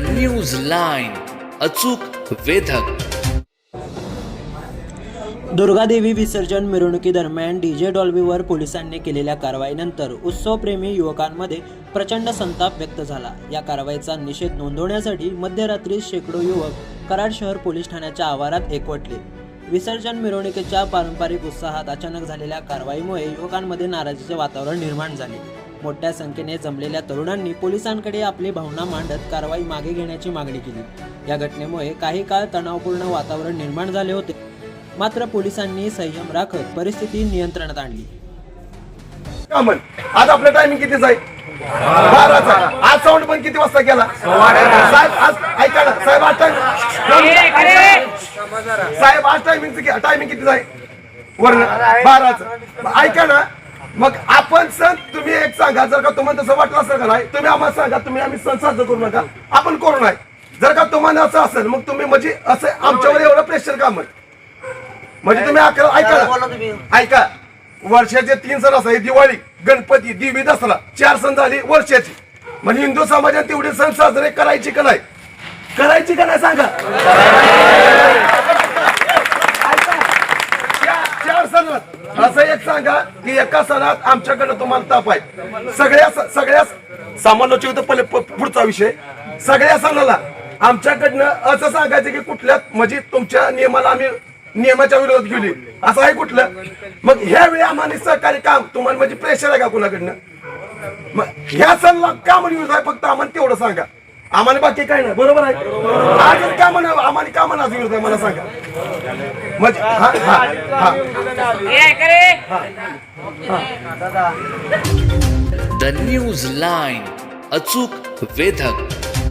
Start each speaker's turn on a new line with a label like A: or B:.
A: The news line अचूक वेधक.
B: दुर्गादेवी विसर्जन मिरवणुकीदरम्यान DJ डॉल्बीवर पोलिसांनी केलेल्या कारवाईनंतर उत्सवप्रेमी युवकांमध्ये प्रचंड संताप व्यक्त झाला. या कारवाईचा निषेध नोंदवण्यासाठी मध्यरात्री शेकडो युवक कराड शहर पोलीस ठाण्याच्या आवारात एकवटले. विसर्जन मिरवणुकीच्या पारंपरिक उत्साहात अचानक झालेल्या कारवाईमुळे युवकांमध्ये नाराजीचे वातावरण निर्माण झाले. मोठ्या संख्येने जमलेल्या तरुणांनी पोलिसांकडे आपली भावना मांडत कारवाई मागे घेण्याची मागणी केली. या घटनेमुळे काही काळ तणावपूर्ण वातावरण निर्माण झाले होते. मात्र पोलिसांनी संयम राखत परिस्थिती नियंत्रणात आणली.
C: आज आपलं टायमिंग कितीच आहे बाराचा आज साऊंड पण किती वाजता केला? साहेब आज ऐका ना. साहेब आज टाइम साहेब आज टायमिंग टायमिंग कितीच आहे वर्ण बाराचं. ऐका ना. मग आपण सण तुम्ही एक सांगा जर का तुम्हाला तसं वाटलं असेल का नाही तुम्ही आम्हाला सांगा तुम्ही आम्ही सण साजरा करू नका. आपण करू नाही. जर का तुम्हाला असं असेल मग तुम्ही म्हणजे असं आमच्यावर एवढं प्रेशर का मग म्हणजे तुम्ही अकरा ऐका. ऐका. वर्षाचे तीन सण असतात दिवाळी गणपती दिवी दसरा. चार सण झाली वर्षाची. म्हणजे हिंदू समाजात तेवढे सण साजरे करायचे का नाही? करायची का नाही सांगा त्या- चार सणात असं एक सांगा की एका सणात आमच्याकडे तुम्हाला ताप आहे. सगळ्या सगळ्या सामान्याची पहिले पुढचा विषय. सगळ्या सणाला आमच्याकडनं असं सांगायचं की कुठल्या म्हणजे तुमच्या नियमाला आम्ही नियमाच्या विरोधात गेली असं आहे कुठलं? मग ह्या वेळी आम्हाला सहकारी काम तुम्हाला म्हणजे प्रेशर आहे का कुणाकडनं? मग ह्या सणला का म्हणून आहे? फक्त आम्हाला तेवढं सांगा. आम्हाला बाकी काय नाही. बरोबर आहे? आजच का म्हणा आम्हाला का म्हणा विरोध आहे? मला सांगा. म्हणजे हा हा हा.
A: द न्यूज लाईन अचूक वेधक.